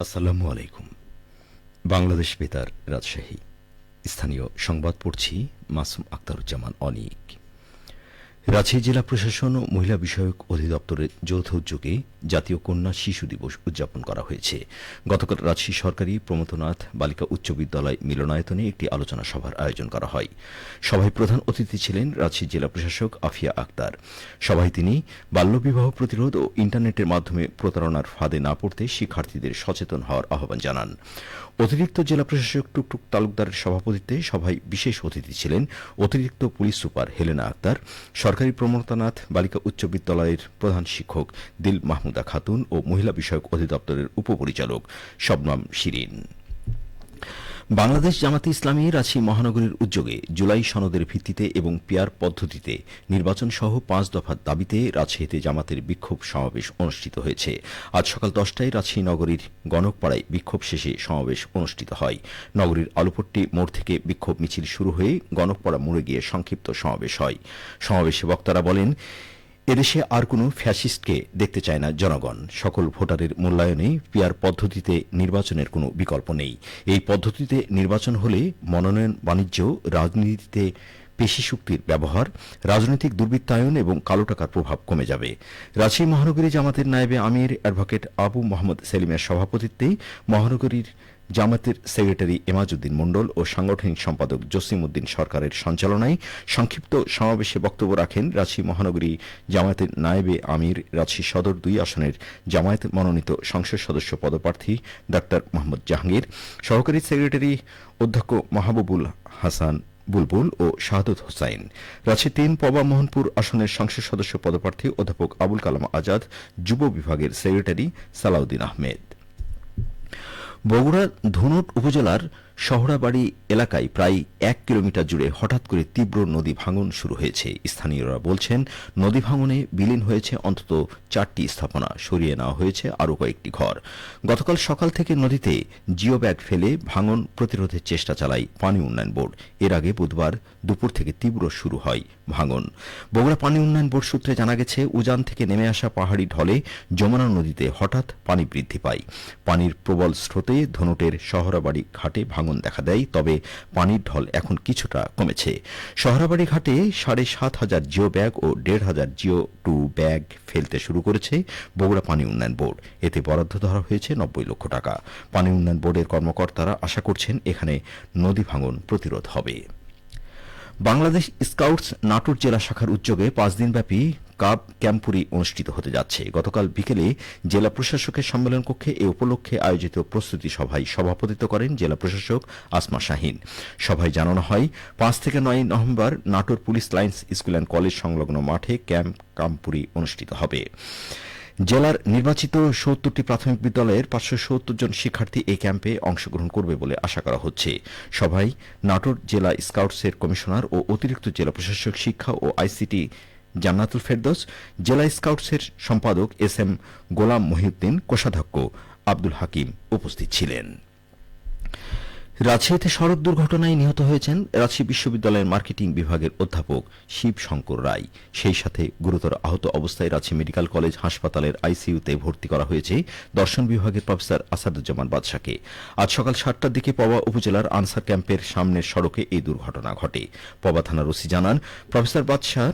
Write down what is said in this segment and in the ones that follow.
আসসালামু আলাইকুম। বাংলাদেশ বেতার রাজশাহী। স্থানীয় সংবাদ পড়ছি মাসুম আক্তারুজ্জামান অনিক। রাজশাহী জেলা প্রশাসন ও মহিলা বিষয়ক অধিদপ্তরের যৌথ উদ্যোগে জাতীয় কন্যা শিশু দিবস উদযাপন করা হয়েছে। গতকাল রাজশাহী সরকারি প্রমথনাথ বালিকা উচ্চ বিদ্যালয় মিলনায়তনে একটি আলোচনা সভার আয়োজন করা হয়। সভায় প্রধান অতিথি ছিলেন রাজশাহী জেলা প্রশাসক আফিয়া আক্তার। সভায় তিনি বাল্যবিবাহ প্রতিরোধ ও ইন্টারনেটের মাধ্যমে প্রতারণার ফাঁদে না পড়তে শিক্ষার্থীদের সচেতন হওয়ার আহ্বান জানান। অতিরিক্ত জেলা প্রশাসক টুকটুক তালুকদারের সভাপতিত্বে সভায় বিশেষ অতিথি ছিলেন অতিরিক্ত পুলিশ সুপার হেলেনা আক্তার, সরকারি প্রমোতানাথ বালিকা উচ্চ বিদ্যালয়ের প্রধান শিক্ষক দিল মাহমুদা খাতুন ও মহিলা বিষয়ক অধিদপ্তরের উপপরিচালক শবনম শিরিন। বাংলাদেশ জামাতে ইসলামী রাজশাহী মহানগরীর উদ্যোগে জুলাই সনদের ভিত্তিতে এবং পিয়ার পদ্ধতিতে নির্বাচন সহ পাঁচ দফার দাবিতে রাজশাহীতে জামাতের বিক্ষোভ সমাবেশ অনুষ্ঠিত হয়েছে। আজ সকাল দশটায় রাজশাহী নগরীর গণকপাড়ায় বিক্ষোভ শেষে সমাবেশ অনুষ্ঠিত হয়। নগরীর আলুপট্টি মোড় থেকে বিক্ষোভ মিছিল শুরু হয়ে গণকপাড়া মোড়ে গিয়ে সংক্ষিপ্ত সমাবেশ হয়। সমাবেশে বক্তারা বলেন এদেশে আর কোনো ফ্যাসিস্টকে দেখতে চায় না জনগণ। সকল ভোটারের মূল্যায়নে পিয়ার পদ্ধতিতে নির্বাচনের কোনো বিকল্প নেই। এই পদ্ধতিতে নির্বাচন হলে মনোনয়ন বাণিজ্য, রাজনীতিতে পেশি শক্তির ব্যবহার, রাজনৈতিক দুর্বৃত্তায়ন এবং কালো টাকার প্রভাব কমে যাবে। রাজশাহী মহানগরী জামাতের নায়েবে আমির অ্যাডভোকেট আবু মোহাম্মদ সেলিমের সভাপতিত্বে মহানগরীর জামাতের সেক্রেটারি এমাজউদ্দিন মণ্ডল ও সাংগঠনিক সম্পাদক জসিম উদ্দিন সরকারের সঞ্চালনায় সংক্ষিপ্ত সমাবেশে বক্তব্য রাখেন রাজশাহী মহানগরী জামায়াতের নায়েবে আমির, রাজশাহী সদর দুই আসনের জামায়াত মনোনীত সংসদ সদস্য পদপ্রার্থী ডা মোহাম্মদ জাহাঙ্গীর, সহকারী সেক্রেটারি অধ্যক্ষ মাহবুবুল হাসান বুলবুল ও শাহাদত হোসাইন। রাজশাহী তিন পবা মোহনপুর আসনের সংসদ সদস্য পদপ্রার্থী অধ্যাপক আবুল কালাম আজাদ, যুব বিভাগের সেক্রেটারি সালাউদ্দিন আহমেদ। বগুড়া ধুনট উপজেলার শহরাবাড়ি এলাকায় প্রায় এক কিলোমিটার জুড়ে হঠাৎ করে তীব্র নদী ভাঙন শুরু হয়েছে। স্থানীয়রা বলছেন, নদী ভাঙনে বিলীন হয়েছে অন্তত চারটি স্থাপনা, সরিয়ে নেওয়া হয়েছে আরও কয়েকটি ঘর। গতকাল সকাল থেকে নদীতে জিও ব্যাগ ফেলে ভাঙন প্রতিরোধের চেষ্টা চালায় পানি উন্নয়ন বোর্ড। এর আগে বুধবার দুপুর থেকে তীব্র শুরু হয় ভাঙন। বগুড়া পানি উন্নয়ন বোর্ড সূত্রে জানা গেছে, উজান থেকে নেমে আসা পাহাড়ি ঢলে যমুনা নদীতে হঠাৎ পানি বৃদ্ধি পায়। পানির প্রবল স্রোতে ধনুটের শহরাবাড়ি ঘাটে ভাঙন দেখা দেয়, তবে পানির ঢল এখন কিছুটা কমেছে। শহরাবাড়ি ঘাটে সাড়ে সাত হাজার জিও ব্যাগ ও দেড় হাজার জিও টু ব্যাগ ফেলতে শুরু করেছে বগুড়া পানি উন্নয়ন বোর্ড। এতে বরাদ্দ ধরা হয়েছে নব্বই লক্ষ টাকা। পানি উন্নয়ন বোর্ডের কর্মকর্তারা আশা করছেন এখানে নদী ভাঙন প্রতিরোধ হবে। বাংলাদেশ স্কাউটস নাটোর জেলা শাখার উদ্যোগে পাঁচ দিনব্যাপী কাব ক্যাম্পুরি অনুষ্ঠিত হতে যাচ্ছে। গতকাল বিকেলে জেলা প্রশাসকের সম্মেলন কক্ষে এ উপলক্ষে আয়োজিত প্রস্তুতি সভায় সভাপতিত্ব করেন জেলা প্রশাসক আসমা শাহিন। সভায় জানানো হয়, পাঁচ থেকে নয় November Natore police lines school and college সংলগ্ন মাঠে ক্যাম্প কাম্পুরি অনুষ্ঠিত হবে। জেলার নির্বাচিত সত্তরটি প্রাথমিক বিদ্যালয়ের পাঁচশো সত্তর জন শিক্ষার্থী এই ক্যাম্পে অংশগ্রহণ করবে বলে আশা করা হচ্ছে। সভায় নাটোর জেলা স্কাউটসের কমিশনার ও অতিরিক্ত জেলা প্রশাসক শিক্ষা ও আইসিটি জান্নাতুল ফেরদোস, জেলা স্কাউটসের সম্পাদক এস এম গোলাম মহিউদ্দিন, কোষাধ্যক্ষ আব্দুল হাকিম উপস্থিত ছিলেন। রাজশাহীতে সড়ক দুর্ঘটনায় নিহত হয়েছেন রাজশাহী বিশ্ববিদ্যালয়ের মার্কেটিং বিভাগের অধ্যাপক শিব শঙ্কর রায়। সেই সাথে গুরুতর আহত অবস্থায় রাজশাহী মেডিকেল কলেজ হাসপাতালের আইসিইউতে ভর্তি করা হয়েছে দর্শন বিভাগের প্রফেসর আসাদুজ্জামান বাদশাকে। আজ সকাল সাতটার দিকে পবা উপজেলার আনসার ক্যাম্পের সামনের সড়কে এই দুর্ঘটনা ঘটে। পবা থানার ওসি জানান, প্রফেসর বাদশার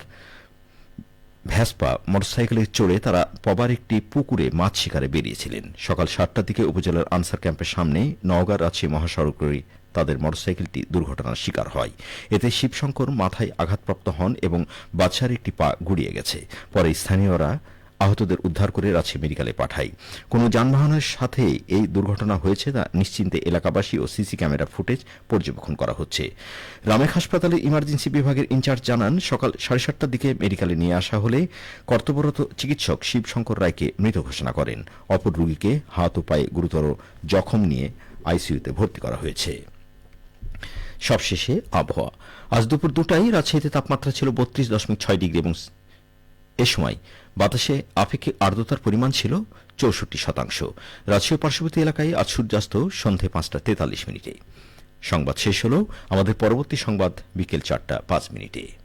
ভ্যাসপা মোটরসাইকেলে চড়ে তারা পবার একটি পুকুরে মাছ শিকারে বেরিয়েছিলেন। সকাল সাতটার দিকে উপজেলার আনসার ক্যাম্পের সামনে নওগাঁ রাজশাহী মহাসড়কের তাদের মোটরসাইকেলটি দুর্ঘটনার শিকার হয়। এতে শিবশঙ্কর মাথায় আঘাতপ্রাপ্ত হন এবং বাদশার একটি পা গুড়িয়ে গেছে। পরে স্থানীয়রা আহতদের উদ্ধার করে রাজশাহী মেডিকেলে পাঠায় কোনো যানবাহনের সাথে এই দুর্ঘটনা হয়েছে তা নিশ্চিন্তে এলাকাবাসী ও সিসি ক্যামেরা ফুটেজ পর্যবেক্ষণ করা হচ্ছে। রামেক হাসপাতালের ইমার্জেন্সি বিভাগের ইনচার্জ জানান, সকাল সাড়ে সাতটার দিকে মেডিকেলে নিয়ে আসা হলে কর্তব্যরত চিকিৎসক শিবশঙ্কর রায়কে মৃত ঘোষণা করেন। অপর রোগীকে হাত ও পায়ে গুরুতর জখম নিয়ে আইসিইউতে ভর্তি করা হয়েছে। সবশেষে আবহাওয়া। আজ দুপুর দুটায় রাজশাহীতে তাপমাত্রা ছিল বত্রিশ দশমিক ছয় ডিগ্রি এবং এ সময় বাতাসে আপেক্ষিক আর্দ্রতার পরিমাণ ছিল চৌষট্টি শতাংশ। রাজশাহী পার্শ্ববর্তী এলাকায় আজ সূর্যাস্ত সন্ধে পাঁচটা তেতাল্লিশ মিনিটে। সংবাদ শেষ হল আমাদের পরবর্তী সংবাদ বিকেল চারটা পাঁচ মিনিটে।